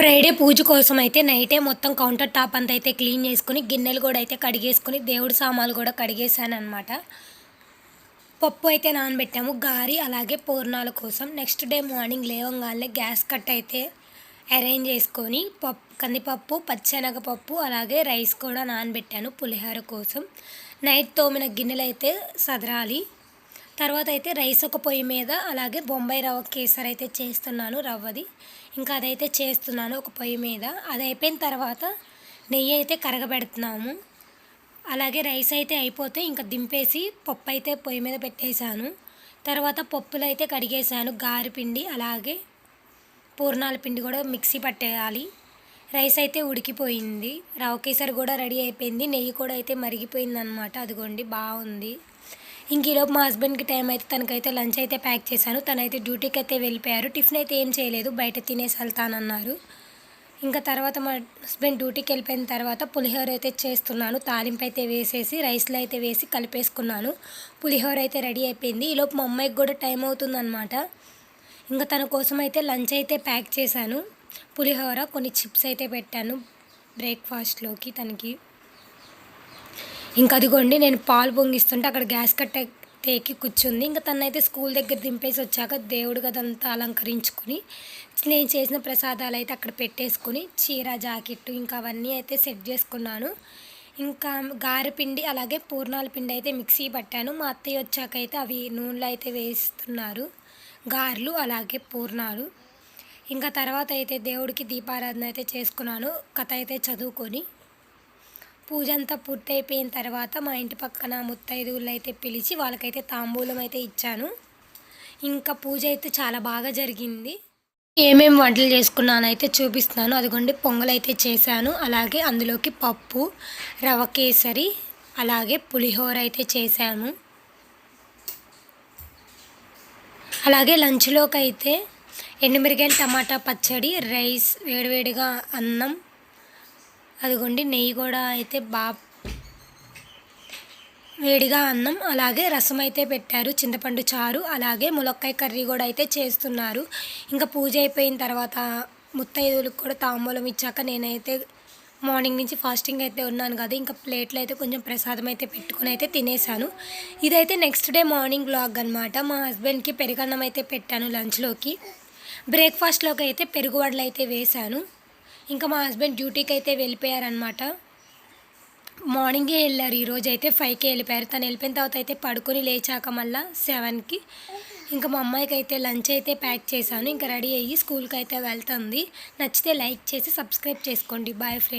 Friday పూజ కోసం అయితే నైటే మొత్తం కౌంటర్ టాప్ అంతా అయితే క్లీన్ చేసుకుని గిన్నెలు కూడా అయితే కడిగేసుకుని దేవుడి సామాన్లు కూడా కడిగేసాను అనమాట పప్పు అయితే నానబెట్టాము గారి అలాగే పూర్ణాల కోసం. నెక్స్ట్ డే మార్నింగ్ లేవంగానే గ్యాస్ కట్ అయితే అరేంజ్ చేసుకొని పప్పు కందిపప్పు పచ్చెనగపప్పు అలాగే రైస్ కూడా నానబెట్టాను పులిహోర కోసం. నైట్ తోమిన గిన్నెలు అయితే సదరాలి. తర్వాత అయితే రైస్ ఒక పొయ్యి మీద అలాగే బొంబాయి రవ్వ కేసరి అయితే చేస్తున్నాను రవ్వది. ఇంకా అదైతే చేస్తున్నాను ఒక పొయ్యి మీద. అది అయిపోయిన తర్వాత నెయ్యి అయితే కరగబెడుతున్నాము. అలాగే రైస్ అయితే అయిపోతే ఇంకా దింపేసి పప్పు అయితే పొయ్యి మీద పెట్టేశాను. తర్వాత పప్పులు అయితే కడిగేశాను గారిపిండి అలాగే పూర్ణాల పిండి కూడా మిక్సీ పట్టేయాలి. రైస్ అయితే ఉడికిపోయింది. రవ్వ కేసరి కూడా రెడీ అయిపోయింది. నెయ్యి కూడా అయితే మరిగిపోయింది అనమాట అదిగోండి బాగుంది. ఇంక ఈలోపు మా హస్బెండ్కి టైం అయితే తనకైతే లంచ్ అయితే ప్యాక్ చేశాను. తనైతే డ్యూటీకి అయితే వెళ్ళిపోయారు. టిఫిన్ అయితే ఏం చేయలేదు. బయట తినేసి వెళ్తానన్నారు. ఇంకా తర్వాత మా హస్బెండ్ డ్యూటీకి వెళ్ళిపోయిన తర్వాత పులిహోర అయితే చేస్తున్నాను. తాలింపు అయితే వేసేసి రైస్లో అయితే వేసి కలిపేసుకున్నాను. పులిహోర అయితే రెడీ అయిపోయింది. ఈలోపు మా అమ్మాయికి కూడా టైం అవుతుందన్నమాట. ఇంకా తన కోసం అయితే లంచ్ అయితే ప్యాక్ చేశాను. పులిహోర కొన్ని చిప్స్ అయితే పెట్టాను బ్రేక్ఫాస్ట్లోకి తనకి. ఇంకా అదిగోండి నేను పాలు పొంగిస్తుంటే అక్కడ గ్యాస్ కట్ట తేకి కూర్చుంది. ఇంకా తనైతే స్కూల్ దగ్గర దింపేసి వచ్చాక దేవుడు గదంతా అలంకరించుకుని నేను చేసిన ప్రసాదాలు అయితే అక్కడ పెట్టేసుకుని చీర జాకెట్ ఇంకా అవన్నీ అయితే సెట్ చేసుకున్నాను. ఇంకా గారెపిండి అలాగే పూర్ణాల పిండి అయితే మిక్సీ పట్టాను. మా అత్తయ్య వచ్చాక అయితే అవి నూనెలో అయితే వేస్తున్నారు గారెలు అలాగే పూర్ణాలు. ఇంకా తర్వాత అయితే దేవుడికి దీపారాధన అయితే చేసుకున్నాను. కథ అయితే చదువుకొని. పూజ అంతా పూర్తయిపోయిన తర్వాత మా ఇంటి పక్కన ముత్తైదువులు అయితే పిలిచి వాళ్ళకైతే తాంబూలం అయితే ఇచ్చాను. ఇంకా పూజ అయితే చాలా బాగా జరిగింది. ఏమేమి వంటలు చేసుకున్నాను అయితే చూపిస్తున్నాను. అదిగోండి పొంగల్ అయితే చేశాను. అలాగే అందులోకి పప్పు రవ కేసరి అలాగే పులిహోర అయితే చేశాను. అలాగే లంచ్లోకి అయితే ఎండుమిరగాయలు టమాటా పచ్చడి రైస్ వేడివేడిగా అన్నం అదిగోండి నెయ్యి కూడా అయితే బాగా వేడిగా అన్నం అలాగే రసం అయితే పెట్టారు చింతపండు చారు అలాగే ములక్కాయ కర్రీ కూడా అయితే చేస్తున్నారు. ఇంకా పూజ అయిపోయిన తర్వాత ముత్తైదులకు కూడా తాంబూలం ఇచ్చాక నేనైతే మార్నింగ్ నుంచి ఫాస్టింగ్ అయితే ఉన్నాను కదా ఇంకా ప్లేట్లు అయితే కొంచెం ప్రసాదం అయితే పెట్టుకుని అయితే తినేసాను ఇదైతే నెక్స్ట్ డే మార్నింగ్ బ్లాగ్ అనమాట మా హస్బెండ్కి పెరుగన్నం అయితే పెట్టాను లంచ్లోకి. బ్రేక్ఫాస్ట్లోకి అయితే పెరుగు వడలు అయితే వేశాను. ఇంకా మా హస్బెండ్ డ్యూటీకి అయితే వెళ్ళిపోయారనమాట మార్నింగే వెళ్ళారు. ఈరోజు అయితే ఫైవ్కి వెళ్ళిపోయారు. తను వెళ్ళిపోయిన తర్వాత అయితే పడుకొని లేచాక మళ్ళీ సెవెన్కి. ఇంకా మా అమ్మాయికి అయితే లంచ్ అయితే ప్యాక్ చేశాను. ఇంకా రెడీ అయ్యి స్కూల్కి అయితే వెళ్తుంది. నచ్చితే లైక్ చేసి సబ్స్క్రైబ్ చేసుకోండి. Boy friend